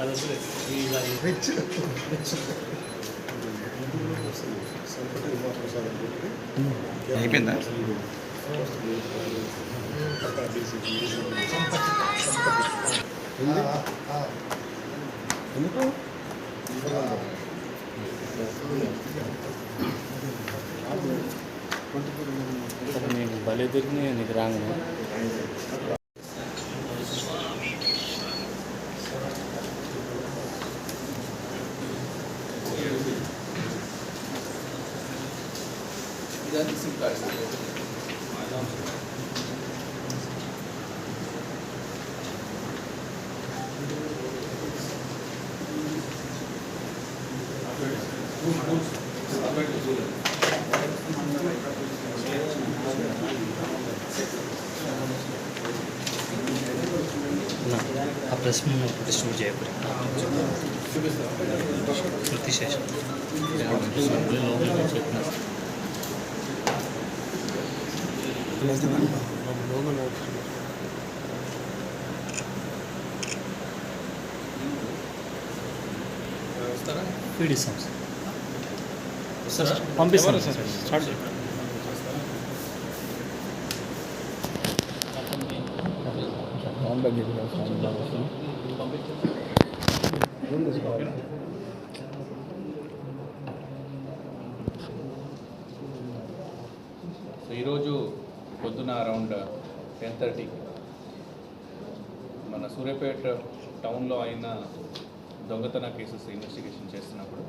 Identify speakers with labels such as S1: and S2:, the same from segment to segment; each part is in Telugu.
S1: అది వస్తుంది ఇలా
S2: రిచ్
S3: అయిపోయిందా
S2: ఎందుకు
S1: నీకు భలే దొరికినాయి నీకు రాగానే ఆ ప్రెస్ ముందు డిస్ట్రిబ్యూట్ చేయకూడదు తీసేసి లోపల చెప్పిన ఫీడ్ సార్ పంపిస్తాం సార్ స్టార్ట్ చేయండి
S4: సో ఈరోజు పొద్దున అరౌండ్ టెన్ థర్టీకి మన సూర్యాపేట టౌన్లో అయిన దొంగతన కేసెస్ ఇన్వెస్టిగేషన్ చేస్తున్నప్పుడు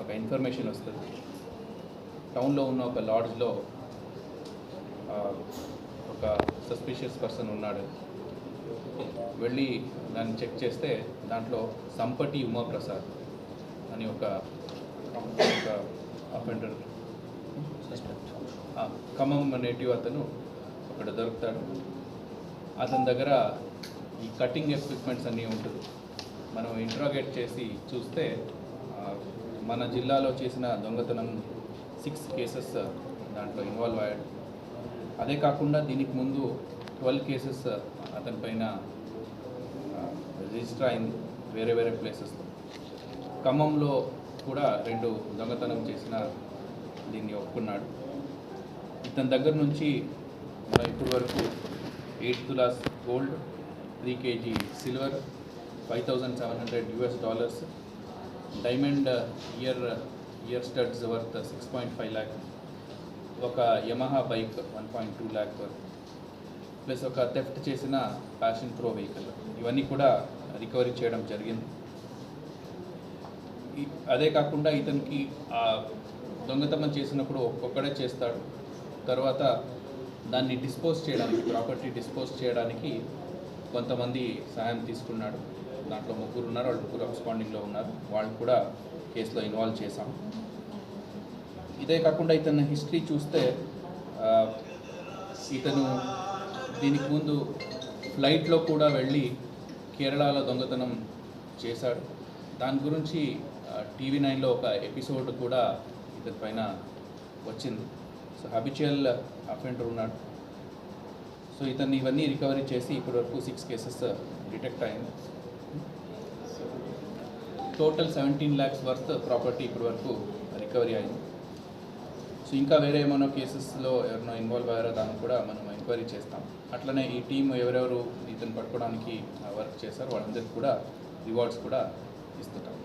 S4: ఒక ఇన్ఫర్మేషన్ వస్తుంది. టౌన్లో ఉన్న ఒక లాడ్జ్లో ఒక సస్పిషియస్ పర్సన్ ఉన్నాడు. వెళ్ళి దాన్ని చెక్ చేస్తే దాంట్లో సంపటి ఉమాప్రసాద్ అని ఒక అఫెండర్ ఖమ్మం నేటివ్ అతను అక్కడ దొరుకుతాడు. అతని దగ్గర ఈ కటింగ్ ఎక్విప్మెంట్స్ అన్నీ ఉంటుంది. మనం ఇంట్రాగేట్ చేసి చూస్తే మన జిల్లాలో చేసిన దొంగతనం సిక్స్ కేసెస్ దాంట్లో ఇన్వాల్వ్ అయ్యాడు. అదే కాకుండా దీనికి ముందు ట్వెల్వ్ కేసెస్ అతని పైన రిజిస్టర్ అయింది వేరే వేరే ప్లేసెస్లో ఖమ్మంలో కూడా రెండు దొంగతనం చేసిన దీన్ని ఒప్పుకున్నాడు. ఇతని దగ్గర నుంచి మనం ఇప్పటి వరకు eight tolas gold three KG silver five thousand seven hundred US dollars. Diamond ear ear studs worth six point five lakh. ఒక Yamaha bike one point two lakh worth plus ఒక థెఫ్ట్ చేసిన ప్యాషన్ ప్రో వెహికల్. ఇవన్నీ కూడా రికవరీ చేయడం జరిగింది. అదే కాకుండా ఇతనికి ఆ దొంగతనం చేసినప్పుడు ఒక్కొక్కడే చేస్తాడు. తర్వాత దాన్ని డిస్పోజ్ చేయడానికి ప్రాపర్టీ డిస్పోజ్ చేయడానికి కొంతమంది సహాయం తీసుకున్నాడు. దాంట్లో ముగ్గురు ఉన్నారు వాళ్ళు ముగ్గురు అబ్స్పాండింగ్లో ఉన్నారు. వాళ్ళు కూడా కేసులో ఇన్వాల్వ్ చేశాం. ఇదే కాకుండా ఇతను హిస్టరీ చూస్తే ఇతను దీనికి ముందు ఫ్లైట్లో కూడా వెళ్ళి కేరళలో దొంగతనం చేశాడు. దాని గురించి టీవీ నైన్లో ఒక ఎపిసోడ్ కూడా ఇతని పైన వచ్చింది. సో హ్యాబిచువల్ అఫెండర్ ఉన్నాడు. సో ఇతన్ని ఇవన్నీ రికవరీ చేసి ఇప్పటివరకు సిక్స్ కేసెస్ డిటెక్ట్ అయింది. Total seventeen lakhs worth property ఇప్పటివరకు రికవరీ అయింది. సో ఇంకా వేరే ఏమైనా కేసెస్లో ఎవరినో ఇన్వాల్వ్ అయ్యారో దాన్ని కూడా మనం ఎంక్వైరీ చేస్తాం. అట్లనే ఈ టీం ఎవరెవరు ఇతను పట్టుకోవడానికి uh, వర్క్ చేశారో వాళ్ళందరికీ కూడా రివార్డ్స్ కూడా ఇస్తుంటాం.